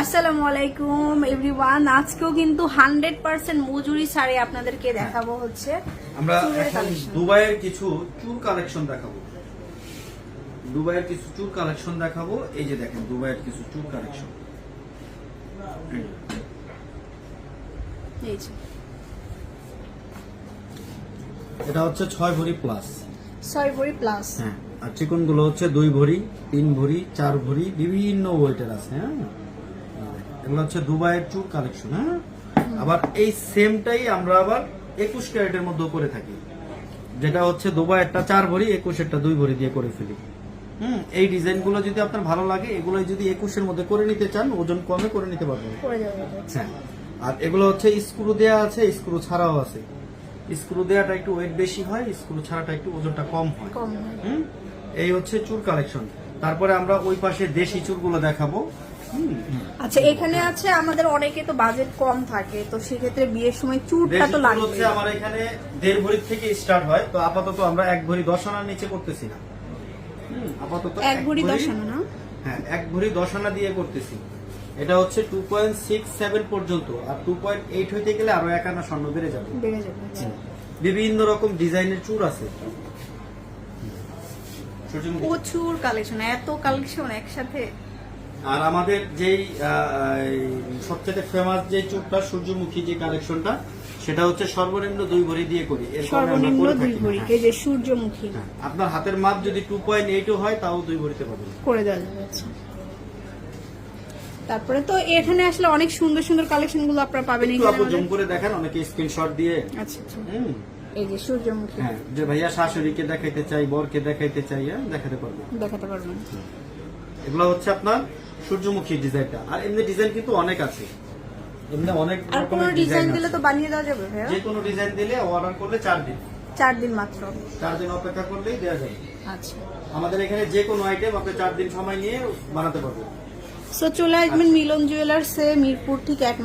আসসালামু আলাইকুম এভরিওয়ান আজকেও কিন্তু হান্ড্রেড পার্সেন্ট মজুরি শাড়ি আপনাদেরকে দেখাবো হচ্ছে আমরা। দুবাইয়ের কিছু চুল কালেকশন দেখাবো। দুবাইয়ের কিছু চুল কালেকশন দেখাবো। এই যে দেখেন দুবাইয়ের কিছু চুল কালেকশন এটা হচ্ছে ছয় ভরি প্লাস ছয় ভরি প্লাস হ্যাঁ আর চিকনগুলো হচ্ছে দুই ভরি তিন ভরি চার ভরি বিভিন্ন ওয়েটের আছে হ্যাঁ। এগুলো হচ্ছে দুবাইয়ের চুল কালেকশন হ্যাঁ? আবার এই সেমটাই আমরা আবার একুশ ক্যারেটের মধ্যে করে থাকি। যেটা হচ্ছে চার ভরি একুশেরটা দুই ভরি দিয়ে করে ফেলি। হুম এই যদি আপনার ভালো লাগে এগুলো যদি একুশের মধ্যে করে নিতে চান ওজন কমে করে নিতে পারবেন। হ্যাঁ আর এগুলো হচ্ছে স্ক্রু দেয়া আছে স্ক্রু ছাড়াও আছে। স্ক্রু দেয়াটা একটু ওয়েট বেশি হয় স্ক্রু ছাড়াটা একটু ওজনটা কম হয়। হুম? এই হচ্ছে চুল কালেকশন তারপরে আমরা ওই পাশে দেশি চুলগুলো দেখাবো। আচ্ছা এখানে আছে আমাদের অনেকে তো বাজেট কম থাকে তো সেক্ষেত্রে বিয়ের সময় চুরটা তো লাগবে হচ্ছে আমার এখানে দেড় ভরি থেকে স্টার্ট হয় তো আপাতত আমরা এক ভরি দশ আনার নিচে করতেছি না। আপাতত এক ভরি দশ আনা না? হ্যাঁ এক ভরি দশ আনা দিয়ে করতেছি। এটা হচ্ছে টু পয়েন্ট সিক্স সেভেন পর্যন্ত আর টু পয়েন্ট এইট হইতে গেলে আরও এক আনা স্বর্ণ বেড়ে যাবে। বেড়ে যাবে আচ্ছা। বিভিন্ন রকম ডিজাইনের চুর আছে। প্রচুর কালেকশন এত কালেকশন একসাথে। আর আমাদের যেই সবচেয়ে ফেমাস যে চুরটা সূর্যমুখী যে কালেকশনটা সেটা হচ্ছে সর্বনিম্ন দুই ভরি দিয়ে করি। সর্বনিম্ন দুই ভরি এই যে সূর্যমুখী। হ্যাঁ, আপনার হাতের মাপ যদি টু পয়েন্ট এইটও হয় তাও দুই ভরিতে পাবেন। করে দেওয়া যাবে আচ্ছা। তারপরে তো এখানে আসলে অনেক সুন্দর সুন্দর কালেকশনগুলো আপনারা পাবেন একটু এখানে আপু জুম করে দেখেন অনেকে স্ক্রিনশট দিয়ে। আচ্ছা আচ্ছা। এই যে সূর্যমুখী। হ্যাঁ যে ভাইয়া শাশুড়িকে দেখাইতে চাই বরকে দেখাইতে চাই হ্যাঁ দেখাতে পারবে। দেখাতে পারবেন। এগুলো হচ্ছে আপনার সূর্যমুখী ডিজাইনটা। আর এমনি ডিজাইন কিন্তু অনেক আছে। এমনি অনেক রকমের ডিজাইন দিলে তো বানিয়ে দেওয়া যাবে ভাইয়া। যে কোনো ডিজাইন দিলে অর্ডার করলে চার দিন। চার দিন মাত্র। চার দিন অপেক্ষা করলেই দেওয়া যায় আচ্ছা। আমাদের এখানে যে কোনো আইটেম আপনি চার দিন সময় নিয়ে বানাতে পারবেন। সো চলে আসবেন মিলন জুয়েলার্সে মিরপুর ঠিক এক